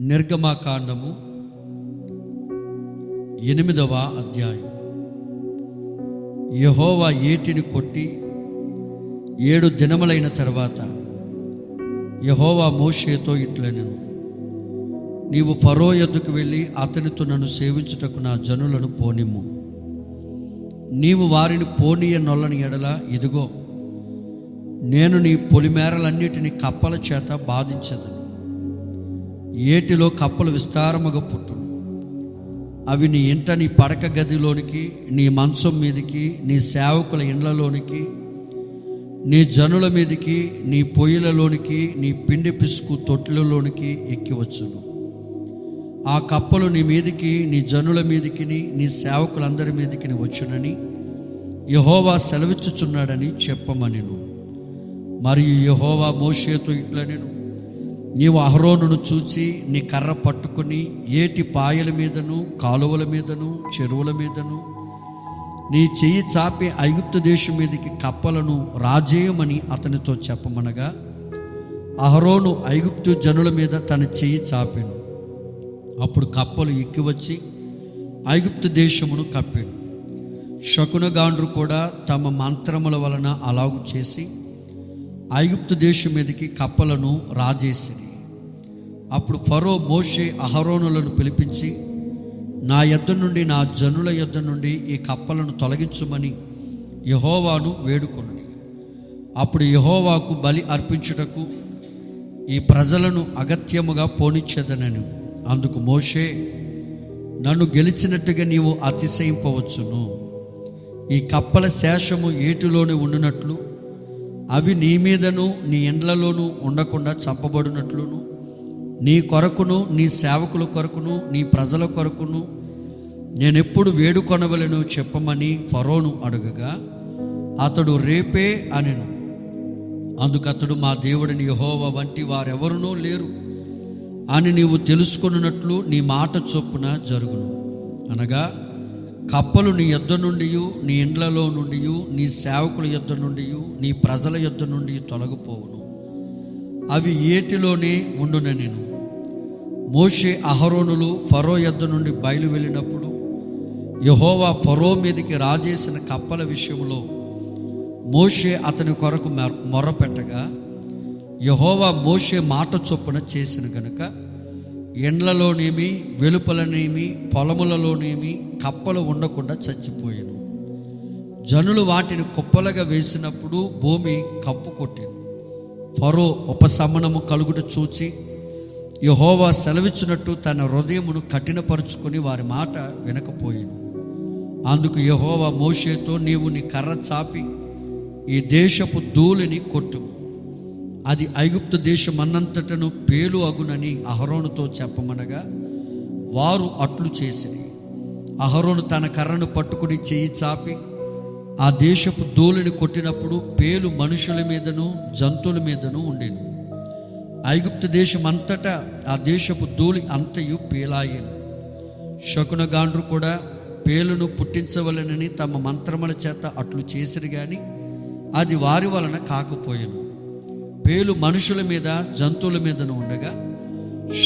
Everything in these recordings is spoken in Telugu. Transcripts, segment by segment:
నిర్గమాకాండము ఎనిమిదవ అధ్యాయం. యహోవా ఏటిని కొట్టి ఏడు దినములైన తర్వాత యహోవా మోషేతో ఇట్లనెను నీవు పరో ఎద్దుకు వెళ్ళి అతనితో నన్ను సేవించుటకు నా జనులను పోనిమ్ము. నీవు వారిని పోనీయ నొల్లని ఎడల ఇదిగో నేను నీ పొలిమేరలన్నిటిని కప్పల చేత బాధించదను. ఏటిలో కప్పలు విస్తారముగా పుట్టును. అవి నీ ఇంట నీ పడక గదిలోనికి నీ మంచం మీదకి నీ సేవకుల ఇండ్లలోనికి నీ జనుల మీదికి నీ పొయ్యిలలోనికి నీ పిండి పిసుకు తొట్లలోనికి ఎక్కివచ్చును ఆ కప్పలు నీ మీదికి నీ జనుల మీదికి నీ సేవకులందరి మీదికి వచ్చునని యహోవా సెలవిచ్చుచున్నాడని చెప్పమని మరియు యహోవా మోషేతో ఇట్లా నేను నీవు అహరోనును చూచి నీ కర్ర పట్టుకుని ఏటి పాయల మీదను కాలువల మీదను చెరువుల మీదను నీ చెయ్యి చాపి ఐగుప్తు దేశం మీదకి కప్పలను రాజేయమని అతనితో చెప్పమనగా అహరోను ఐగుప్తు జనుల మీద తన చెయ్యి చాపాను. అప్పుడు కప్పలు ఎక్కి వచ్చి ఐగుప్తు దేశమును కప్పాను. శకునగాండ్రు కూడా తమ మంత్రముల వలన అలాగు చేసి ఐగుప్తు దేశం మీదకి కప్పలను రాజేసింది అప్పుడు ఫరో మోషే అహరోనులను పిలిపించి నా యొద్ద నుండి నా జనుల యొద్ద నుండి ఈ కప్పలను తొలగించమని యహోవాను వేడుకొనుడి. అప్పుడు యహోవాకు బలి అర్పించుటకు ఈ ప్రజలను అగత్యముగా పోనిచ్చేదనను. అందుకు మోషే నన్ను గెలిచినట్టుగా నీవు అతిశయింపవచ్చును. ఈ కప్పల శేషము ఏటిలోనే ఉండినట్లు అవి నీ మీదను నీ ఎండ్లలోనూ ఉండకుండా చంపబడినట్లును. నీ కొరకును నీ సేవకుల కొరకును నీ ప్రజల కొరకును నేనెప్పుడు వేడుకొనవలను చెప్పమని ఫరోను అడుగగా అతడు రేపే అనెను. అందుకు అతడు మా దేవుడిని యహోవ వంటి వారెవరునూ లేరు అని నీవు తెలుసుకున్నట్లు నీ మాట చొప్పున జరుగును. అనగా కప్పలు నీ యుద్ధ నుండి నీ ఇండ్లలో నుండి నీ సేవకుల యుద్ధ నుండి నీ ప్రజల యుద్ధ నుండి తొలగిపోవును. అవి ఏటిలోనే ఉండున నేను. మోషే అహరోనులు ఫరో యుద్ధ నుండి బయలు వెళ్ళినప్పుడు యహోవా ఫరో మీదకి రాజేసిన కప్పల విషయంలో మోషే అతని కొరకు మొర- మొర్రపెట్టగా యహోవా మోషే మాట చొప్పున చేసిన గనుక ఎండ్లలోనేమి వెలుపలనేమి పొలములలోనేమి కప్పలు ఉండకుండా చచ్చిపోయాను. జనులు వాటిని కుప్పలుగా వేసినప్పుడు భూమి కప్పు కొట్టింది. ఫరో ఉపశమనము కలుగుట చూచి యహోవా సెలవిచ్చినట్టు తన హృదయమును కఠినపరుచుకొని వారి మాట వినకపోయాను. అందుకు యహోవా మోషేతో నీవు నీ కర్ర చాపి ఈ దేశపు ధూళిని కొట్టు. అది ఐగుప్తు దేశం అన్నంతటను పేలు అగునని అహరోనుతో చెప్పమనగా వారు అట్లు చేసిరి. అహరోను తన కర్రను పట్టుకుని చేయి చాపి ఆ దేశపు ధూళిని కొట్టినప్పుడు పేలు మనుషుల మీదను జంతువుల మీదను ఉండేను. ఐగుప్తు దేశం అంతటా ఆ దేశపు ధూళి అంతయు పేలాయను. శకునగాండ్రు కూడా పేలును పుట్టించవలనని తమ మంత్రముల చేత అట్లు చేసిరు గాని అది వారి వలన కాకపోయాను. పేలు మనుషుల మీద జంతువుల మీదను ఉండగా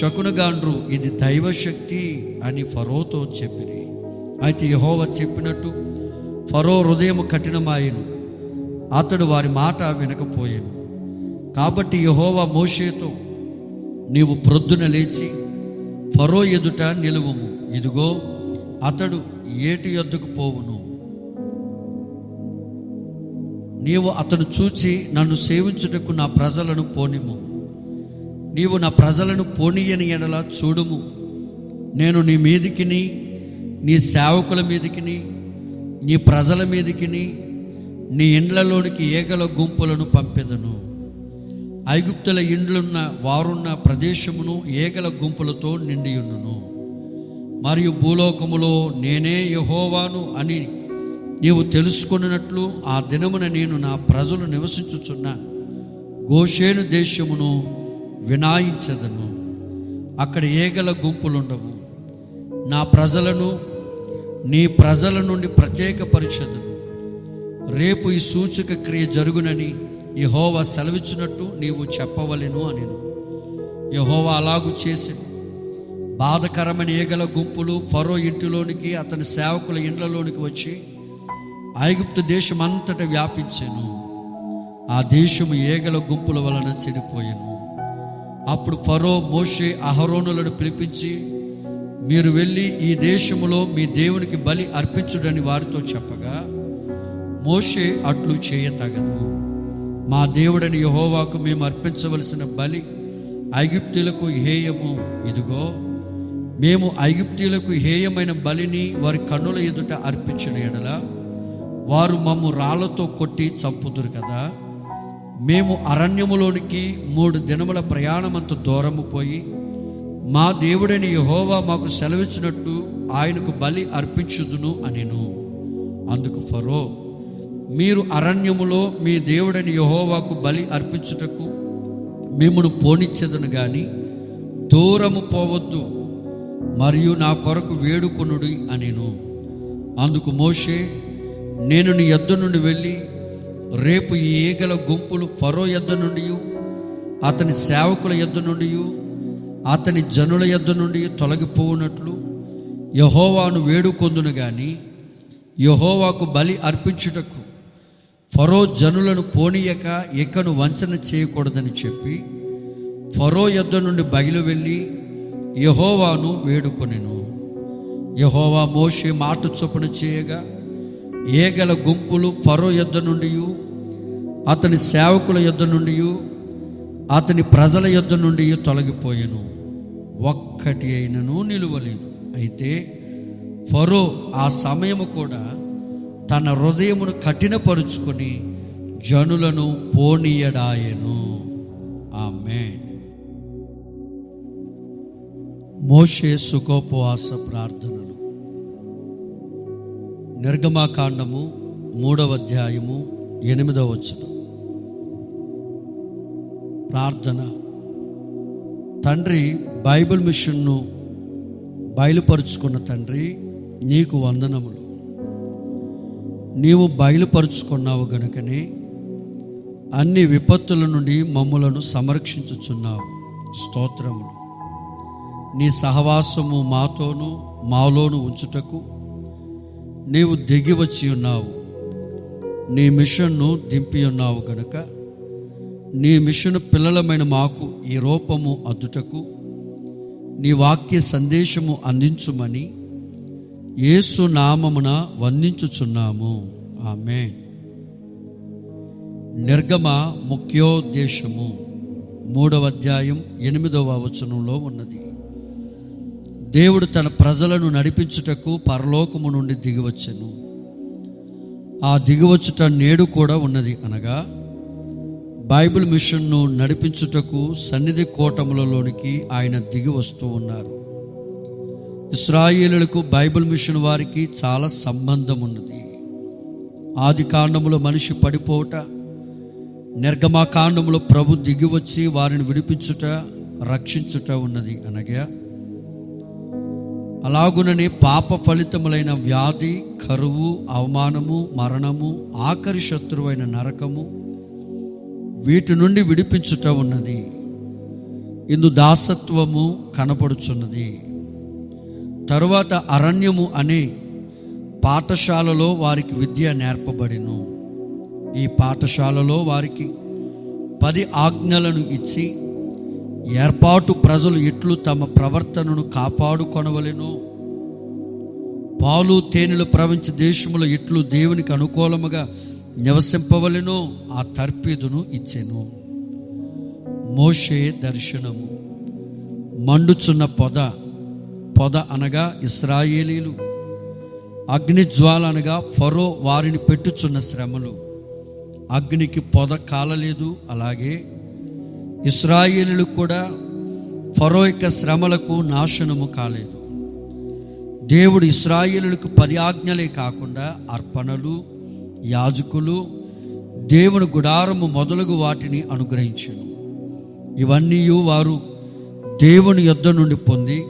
శకునగాండ్రు ఇది దైవశక్తి అని ఫరోతో చెప్పిరి. అయితే యహోవ చెప్పినట్టు ఫరో హృదయం కఠినమాయను. అతడు వారి మాట వినకపోయాను. కాబట్టి యహోవ మోషేతో నీవు ప్రొద్దున లేచి ఫరో ఎదుట నిలువము. ఇదిగో అతడు ఏటి యొద్దకు పోవును? నీవు అతను చూచి నన్ను సేవించుటకు నా ప్రజలను పోనిము నీవు నా ప్రజలను పోనీయని ఎడలా చూడుము. నేను నీ మీదికిని నీ సేవకుల మీదికిని నీ ప్రజల మీదికి నీ ఇండ్లలోనికి ఏగల గుంపులను పంపెదను. ఐగుప్తుల ఇండ్లున్న వారున్న ప్రదేశమును ఏగల గుంపులతో నిండియుండును. మరియు భూలోకములో నేనే యహోవాను అని నీవు తెలుసుకున్నట్లు ఆ దినమున నేను నా ప్రజలు నివసించుచున్న గోషేను దేశమును వినాయించదను. అక్కడ ఏగల గుంపులుండవు. నా ప్రజలను నీ ప్రజల నుండి ప్రత్యేక ప్రత్యేకపరిచదను రేపు ఈ సూచక క్రియ జరుగునని యహోవా సెలవిచ్చినట్టు నీవు చెప్పవలెను అని యహోవా అలాగు చేసి బాధకరమైన ఈగల గుంపులు ఫరో ఇంటిలోనికి అతని సేవకుల ఇండ్లలోనికి వచ్చి ఐగుప్తు దేశం అంతటా వ్యాపించాను. ఆ దేశము ఏగల గుంపుల వలన చెడిపోయాను. అప్పుడు ఫరో మోషే అహరోనులను పిలిపించి మీరు వెళ్ళి ఈ దేశములో మీ దేవునికి బలి అర్పించుడని వారితో చెప్పగా మోషే అట్లు చేయతగదు మా దేవుడని యహోవాకు మేము అర్పించవలసిన బలి ఐగుప్తులకు హేయము. ఇదిగో మేము ఐగుప్తులకు హేయమైన బలిని వారి కన్నుల ఎదుట అర్పించిన ఎడలా వారు మమ్ము రాళ్ళతో కొట్టి చంపుదురు కదా. మేము అరణ్యములోనికి మూడు దినముల ప్రయాణమంత దూరము పోయి మా దేవుడని యహోవా మాకు సెలవిచ్చినట్టు ఆయనకు బలి అర్పించుదును అనిను. అందుకు ఫరో మీరు అరణ్యములో మీ దేవుడని యహోవాకు బలి అర్పించుటకు మిమ్మను పోనిచ్చేదను గాని దూరము పోవద్దు మరియు నా కొరకు వేడుకొనుడి అనిను. అందుకు మోషే నేను నీ యొద్ద నుండి వెళ్ళి రేపు ఈ ఈగల గుంపులు ఫరో యొద్ద నుండి అతని సేవకుల యొద్ద నుండి అతని జనుల యొద్ద నుండి తొలగిపోవునట్లు యహోవాను వేడుకొందును గాని యహోవాకు బలి అర్పించుటకు ఫరో జనులను పోనీయక ఎక్కను వంచన చేయకూడదని చెప్పి ఫరో యొద్ద నుండి బయలు వెళ్ళి యహోవాను వేడుకొనెను. యహోవా మోషే మాట చొప్పున చేయగా ఏగల గుంపులు ఫరో యుద్ధ నుండి అతని సేవకుల యుద్ధ నుండి అతని ప్రజల యుద్ధ నుండి తొలగిపోయాను. ఒక్కటి అయినను నిలువలేదు. అయితే ఫరో ఆ సమయము కూడా తన హృదయమును కఠినపరుచుకొని జనులను పోనీయడాయను. ఆమె మోషే సుఖోపవాస ప్రార్థనలు. నిర్గమాకాండము మూడవ అధ్యాయము ఎనిమిదవ వచనం. ప్రార్థన. తండ్రి బైబిల్ మిషన్ను బయలుపరుచుకున్న తండ్రి నీకు వందనములు. నీవు బయలుపరుచుకున్నావు గనుకనే అన్ని విపత్తుల నుండి మమ్ములను సంరక్షించుచున్నావు. స్తోత్రములు. నీ సహవాసము మాతోను మాలోను ఉంచుటకు నీవు దిగి వచ్చి ఉన్నావు. నీ మిషన్ను దింపి ఉన్నావు కనుక నీ మిషన్ పిల్లలమైన మాకు ఈ రూపము అద్దుటకు. నీ వాక్య సందేశము అందించుమని యేసు నామమున వందించుచున్నాము. ఆమె నిర్గమ ముఖ్యోద్దేశము మూడవ అధ్యాయం ఎనిమిదవ వచనంలో ఉన్నది. దేవుడు తన ప్రజలను నడిపించుటకు పరలోకము నుండి దిగివచ్చెను. ఆ దిగివచ్చుట నేడు కూడా ఉన్నది అనగా బైబిల్ మిషన్ను నడిపించుటకు సన్నిధి కోటములలోనికి ఆయన దిగి వస్తూ ఉన్నారు. ఇస్రాయిలకు బైబిల్ మిషన్ వారికి చాలా సంబంధం ఉన్నది ఆది కాండములో మనిషి నిర్గమా నిర్గమాకాండములో ప్రభు దిగి వచ్చి వారిని విడిపించుట రక్షించుట ఉన్నది అనగా అలాగుననే పాప ఫలితములైన వ్యాధి కరువు అవమానము మరణము ఆఖరి శత్రువైన నరకము వీటి నుండి విడిపించుట ఉన్నది. ఇందు దాసత్వము కనపడుచున్నది. తరువాత అరణ్యము అనే పాఠశాలలో వారికి విద్య నేర్పబడిను. ఈ పాఠశాలలో వారికి పది ఆజ్ఞలను ఇచ్చి ఏర్పాటు ప్రజలు ఇట్లు తమ ప్రవర్తనను కాపాడుకొనవలెను. పాలు తేనెలు ప్రపంచ దేశములో ఇట్లు దేవునికి అనుకూలముగా నివసింపవలెనో. ఆ తర్పీదును ఇచ్చెను. మోషే దర్శనము. మండుచున్న పొద పొద అనగా ఇస్రాయేలీలు. అగ్నిజ్వాల అనగా ఫరో వారిని పెట్టుచున్న శ్రమలు. అగ్నికి పొద కాలలేదు అలాగే ఇస్రాయేలీలు కూడా ఫరో యొక్క శ్రమలకు నాశనము కాలేదు. దేవుడు ఇస్రాయేలులకు పది ఆజ్ఞలే కాకుండా అర్పణలు యాజకులు దేవుని గుడారము మొదలగు వాటిని అనుగ్రహించను. ఇవన్నీ వారు దేవుని యొద్ద నుండి పొంది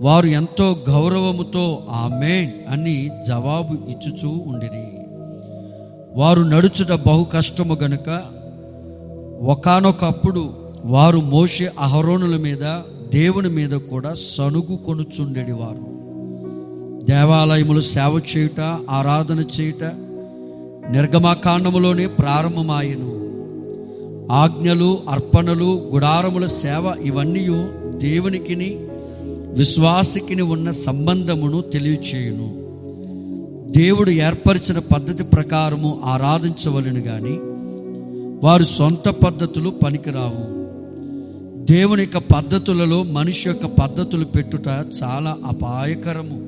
వారు ఎంతో గౌరవముతో ఆమె అని జవాబు ఇచ్చుచూ ఉండిరి. వారు నడుచుట బహు కష్టము గనుక ఒకానొకప్పుడు వారు మోషే అహరోనుల మీద దేవుని మీద కూడా సనుగు కొనుచుండేవారు దేవాలయములు సేవ చేయుట ఆరాధన చేయుట నిర్గమాకాండములోనే ప్రారంభమాయను. ఆజ్ఞలు అర్పణలు గుడారముల సేవ ఇవన్నీ దేవునికిని విశ్వాసికిని ఉన్న సంబంధమును తెలియచేయును. దేవుడు ఏర్పరిచిన పద్ధతి ప్రకారము ఆరాధించవలను కానీ వారు సొంత పద్ధతులు పనికిరావు. దేవుని యొక్క పద్ధతులలో మనిషి యొక్క పద్ధతులు పెట్టుట చాలా అపాయకరము.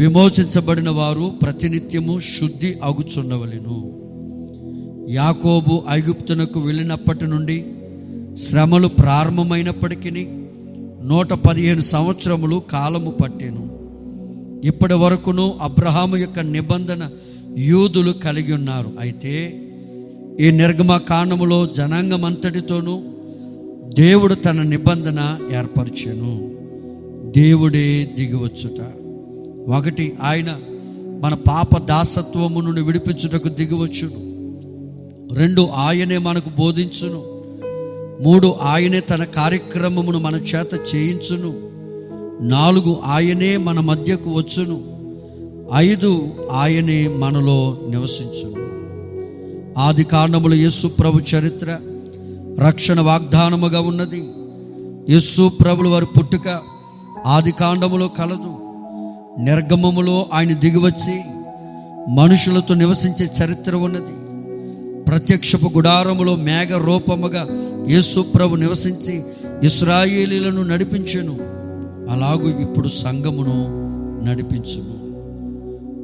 విమోచించబడిన వారు ప్రతినిత్యము శుద్ధి అగుచున్నవలను యాకోబు ఐగుప్తునకు వెళ్ళినప్పటి నుండి శ్రమలు ప్రారంభమైనప్పటికీ నూట పదిహేను సంవత్సరములు కాలము పట్టెను. ఇప్పటి వరకును అబ్రహాము యొక్క నిబంధన యూదులు కలిగి ఉన్నారు. అయితే ఈ నిర్గమ కాండములో జనాంగం అంతటితోనూ దేవుడు తన నిబంధన ఏర్పరిచాను. దేవుడే దిగివచ్చుట. ఒకటి ఆయన మన పాప దాసత్వము నుండి విడిపించుటకు దిగివచ్చును. రెండు ఆయనే మనకు బోధించును. మూడు ఆయనే తన కార్యక్రమమును మన చేత చేయించును. నాలుగు ఆయనే మన మధ్యకు వచ్చును. ఐదు ఆయనే మనలో నివసించును. ఆది కాండములు యేసు ప్రభు చరిత్ర రక్షణ వాగ్దానముగా ఉన్నది. యేసు ప్రభులు వారి పుట్టుక ఆది కాండములో కలదు. నిర్గమములో ఆయన దిగివచ్చి మనుషులతో నివసించే చరిత్ర ఉన్నది. ప్రత్యక్షపు గుడారములో మేఘ రూపముగా యేసు ప్రభు నివసించి ఇస్రాయేలీలను నడిపించెను. అలాగూ ఇప్పుడు సంఘమును నడిపించును.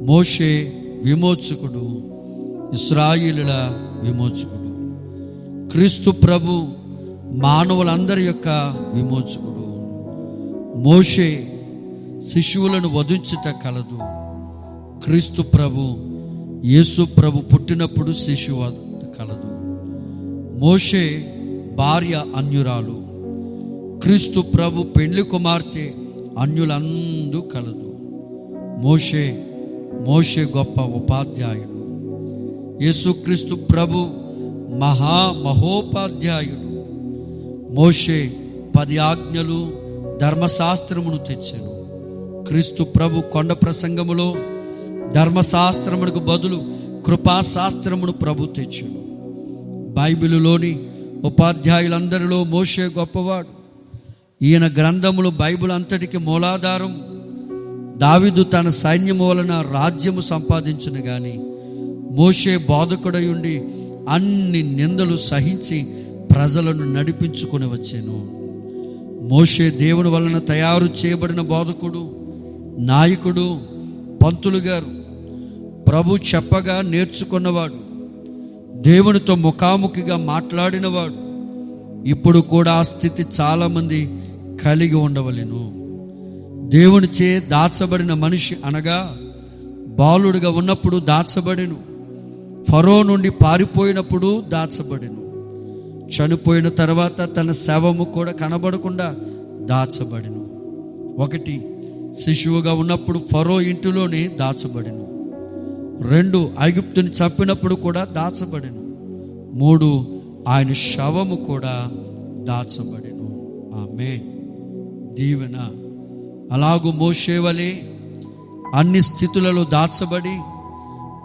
మోషే విమోచకుడు ఇస్రాయిలుల విమోచకుడు. క్రీస్తు ప్రభు మానవులందరి యొక్క విమోచకుడు. మోషే శిశువులను వధించుట కలదు. క్రీస్తు ప్రభు యేసు ప్రభు పుట్టినప్పుడు శిశువు కలదు. మోషే భార్య అన్యురాలు. క్రీస్తు ప్రభు పెళ్ళి కుమార్తె అన్యులందు కలదు. మోషే మోషే గొప్ప ఉపాధ్యాయుడు. యేసుక్రీస్తు ప్రభు మహా మహోపాధ్యాయుడు మోషే పది ఆజ్ఞలు ధర్మశాస్త్రమును తెచ్చాను. క్రీస్తు ప్రభు కొండ ప్రసంగములో ధర్మశాస్త్రమునకు బదులు కృపాశాస్త్రమును ప్రభు తెచ్చాను. బైబిలులోని ఉపాధ్యాయులందరిలో మోషే గొప్పవాడు. ఈయన గ్రంథములు బైబిల్ అంతటికి మూలాధారం. దావిదు తన సైన్యము వలన రాజ్యము సంపాదించును కానీ మోషే బోధకుడై ఉండి అన్ని నిందలు సహించి ప్రజలను నడిపించుకొని వచ్చాను. మోషే దేవుని వలన తయారు చేయబడిన బోధకుడు నాయకుడు పంతులు గారు ప్రభు చెప్పగా నేర్చుకున్నవాడు దేవునితో ముఖాముఖిగా మాట్లాడినవాడు ఇప్పుడు కూడా ఆ స్థితి చాలామంది కలిగి ఉండవలెను. దేవునిచే దాచబడిన మనిషి అనగా బాలుడిగా ఉన్నప్పుడు దాచబడిను. ఫరో నుండి పారిపోయినప్పుడు దాచబడిను. చనిపోయిన తర్వాత తన శవము కూడా కనబడకుండా దాచబడిను. ఒకటి శిశువుగా ఉన్నప్పుడు ఫరో ఇంటిలోనే దాచబడిను. రెండు ఐగుప్తుని చంపినప్పుడు కూడా దాచబడిను. మూడు ఆయన శవము కూడా దాచబడిను. ఆమె దీవెన. అలాగూ మోసేవలే అన్ని స్థితులలో దాచబడి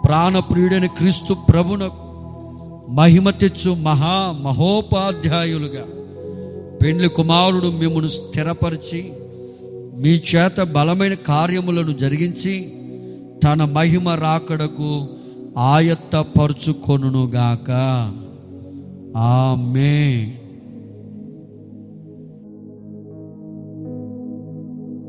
ప్రాణప్రియుడైన క్రీస్తు ప్రభునకు మహిమ తెచ్చు మహా మహోపాధ్యాయులుగా. పెండ్లి కుమారుడు మిమ్మను స్థిరపరిచి మీ చేత బలమైన కార్యములను జరిగించి తన మహిమ రాకడకు ఆయత్త పరుచుకొనుగాక ఆమె